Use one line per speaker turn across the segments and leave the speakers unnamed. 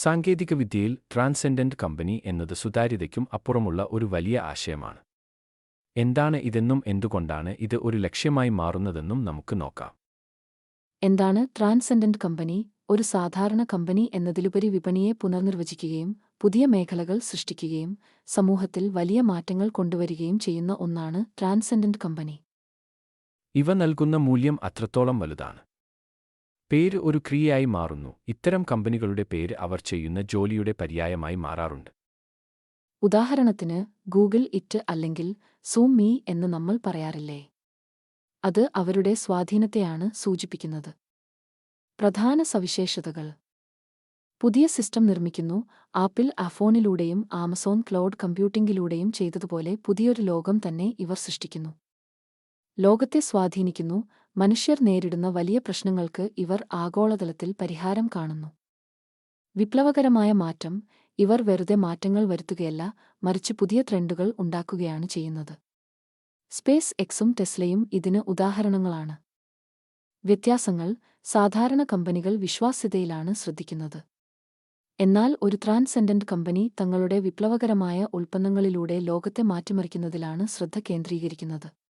സാങ്കേതികവിദ്യയിൽ transcendent company എന്നത് സുതാര്യതയ്ക്കും അപ്പുറമുള്ള ഒരു വലിയ ആശയമാണ്. എന്താണ് ഇതെന്നും എന്തുകൊണ്ടാണ് ഇത് ഒരു ലക്ഷ്യമായി മാറുന്നതെന്നും നമുക്ക് നോക്കാം.
എന്താണ് ട്രാൻസെൻഡന്റ് കമ്പനി? ഒരു സാധാരണ കമ്പനി എന്നതിലുപരി വിപണിയെ പുനർനിർവചിക്കുകയും പുതിയ മേഖലകൾ സൃഷ്ടിക്കുകയും സമൂഹത്തിൽ വലിയ മാറ്റങ്ങൾ കൊണ്ടുവരികയും ചെയ്യുന്ന ഒന്നാണ് ട്രാൻസെൻഡന്റ് കമ്പനി.
ഇവ നൽകുന്ന മൂല്യം അത്രത്തോളം വലുതാണ്. പേര് ഒരു ക്രിയയായി മാറുന്നു. ഇത്തരം കമ്പനികളുടെ പേര് അവർ ചെയ്യുന്ന ജോലിയുടെ പര്യായമായി മാറാറുണ്ട്.
ഉദാഹരണത്തിന് ഗൂഗിൾ ഇറ്റ് അല്ലെങ്കിൽ സൂം മീ എന്ന് നമ്മൾ പറയാറില്ലേ? അത് അവരുടെ സ്വാധീനത്തെയാണ് സൂചിപ്പിക്കുന്നത്. പ്രധാന സവിശേഷതകൾ. പുതിയ സിസ്റ്റം നിർമ്മിക്കുന്നു. ആപ്പിൾ അഫോണിലൂടെയും ആമസോൺ ക്ലൗഡ് കമ്പ്യൂട്ടിംഗിലൂടെയും ചെയ്തതുപോലെ പുതിയൊരു ലോകം തന്നെ ഇവർ സൃഷ്ടിക്കുന്നു. ലോകത്തെ സ്വാധീനിക്കുന്നു. മനുഷ്യർ നേരിടുന്ന വലിയ പ്രശ്നങ്ങൾക്ക് ഇവർ ആഗോളതലത്തിൽ പരിഹാരം കാണുന്നു. വിപ്ലവകരമായ മാറ്റം ഇവർ വെറുതെ മാറ്റങ്ങൾ വരുത്തുകയല്ല മറിച്ച് പുതിയ ട്രെൻഡുകൾ ഉണ്ടാക്കുകയാണ് ചെയ്യുന്നത്. സ്പേസ് എക്സും ടെസ്ലയും ഇതിന് ഉദാഹരണങ്ങളാണ്. വ്യത്യാസങ്ങൾ സാധാരണ കമ്പനികൾ വിശ്വാസ്യതയിലാണ് ശ്രദ്ധിക്കുന്നത്. എന്നാൽ ഒരു ട്രാൻസെൻഡന്റ് കമ്പനി തങ്ങളുടെ വിപ്ലവകരമായ ഉൽപ്പന്നങ്ങളിലൂടെ ലോകത്തെ മാറ്റിമറിക്കുന്നതിലാണ് ശ്രദ്ധ കേന്ദ്രീകരിക്കുന്നത്.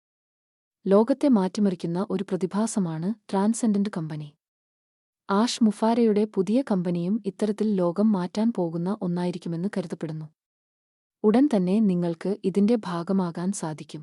ലോകത്തെ മാറ്റിമറിക്കുന്ന ഒരു പ്രതിഭാസമാണ് ട്രാൻസെൻഡന്റ് കമ്പനി. ആഷ് മുഫാരയുടെ പുതിയ കമ്പനിയും ഇത്തരത്തിൽ ലോകം മാറ്റാൻ പോകുന്ന ഒന്നായിരിക്കുമെന്ന് കരുതപ്പെടുന്നു. ഉടൻ തന്നെ നിങ്ങൾക്ക് ഇതിന്റെ ഭാഗമാകാൻ സാധിക്കും.